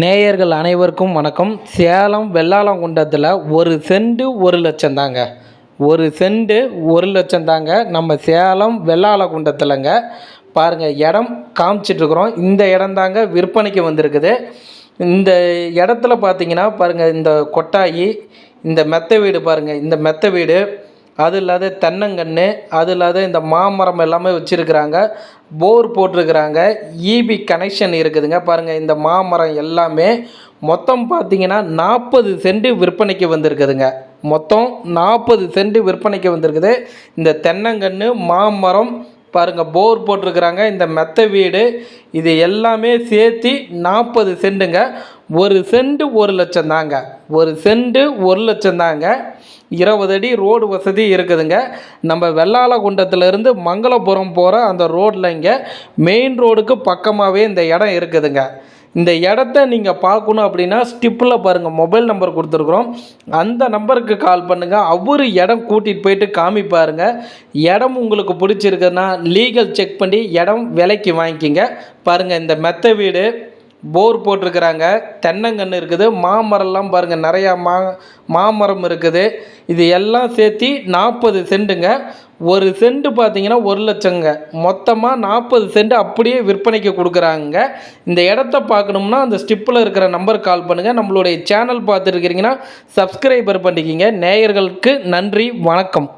நேயர்கள் அனைவருக்கும் வணக்கம். சேலம் வெள்ளாளங்குண்டத்தில் ஒரு செண்டு ஒரு லட்சம் தாங்க. ஒரு செண்டு ஒரு லட்சம் தாங்க. நம்ம சேலம் வெள்ளாளகுண்டத்தில்ங்க பாருங்கள் இடம் காமிச்சிட்ருக்குறோம். இந்த இடம் தாங்க விற்பனைக்கு வந்திருக்குது. இந்த இடத்துல பார்த்தீங்கன்னா பாருங்கள் இந்த கொட்டாயி இந்த மெத்தை வீடு பாருங்கள் இந்த மெத்தை வீடு அது இல்லாத தென்னங்கன்று அது இல்லாத இந்த மாமரம் எல்லாமே வச்சுருக்குறாங்க. போர் போட்டிருக்கிறாங்க. இபி கனெக்ஷன் இருக்குதுங்க. பாருங்கள் இந்த மாமரம் எல்லாமே மொத்தம் பார்த்தீங்கன்னா நாற்பது சென்ட் விற்பனைக்கு வந்திருக்குதுங்க. மொத்தம் நாற்பது சென்ட் விற்பனைக்கு வந்திருக்குது. இந்த தென்னங்கன்று மாமரம் பாருங்கள் போர் போட்டிருக்கிறாங்க. இந்த மெத்தை வீடு இது எல்லாமே சேர்த்து நாற்பது சென்ட்டுங்க ஒரு செண்டு ஒரு லட்சம் தாங்க. ஒரு செண்டு ஒரு லட்சம் தாங்க. இருபது அடி ரோடு வசதி இருக்குதுங்க. நம்ம வெள்ளாளகுண்டத்துலேருந்து மங்களபுரம் போகிற அந்த ரோட்டில் இங்கே மெயின் ரோடுக்கு பக்கமாகவே இந்த இடம் இருக்குதுங்க. இந்த இடத்த நீங்கள் பார்க்கணும் அப்படின்னா ஸ்டிப்பில் பாருங்கள் மொபைல் நம்பர் கொடுத்துருக்குறோம். அந்த நம்பருக்கு கால் பண்ணுங்கள் அவர் இடம் கூட்டிகிட்டு போயிட்டு காமிப்பாருங்க. இடம் உங்களுக்கு பிடிச்சிருக்குன்னா லீகல் செக் பண்ணி இடம் விலைக்கு வாங்கிக்கிங்க. பாருங்கள் இந்த மெத்த வீடு. போர் போட்டிருக்கிறாங்க. தென்னங்கன்று இருக்குது. மாமரம்லாம் பாருங்கள் நிறையா மா மாமரம் இருக்குது. இது எல்லாம் சேர்த்து நாற்பது சென்ட்டுங்க ஒரு சென்ட் பார்த்தீங்கன்னா ஒரு லட்சங்க. மொத்தமாக நாற்பது சென்ட் அப்படியே விற்பனைக்கு கொடுக்குறாங்க. இந்த இடத்த பார்க்கணும்னா அந்த ஸ்டிப்பில் இருக்கிற நம்பருக்கு கால் பண்ணுங்கள் நம்மளுடைய சேனல் பார்த்துருக்கிறீங்கன்னா சப்ஸ்கிரைபர் பண்ணிக்கிங்க. நேயர்களுக்கு நன்றி வணக்கம்.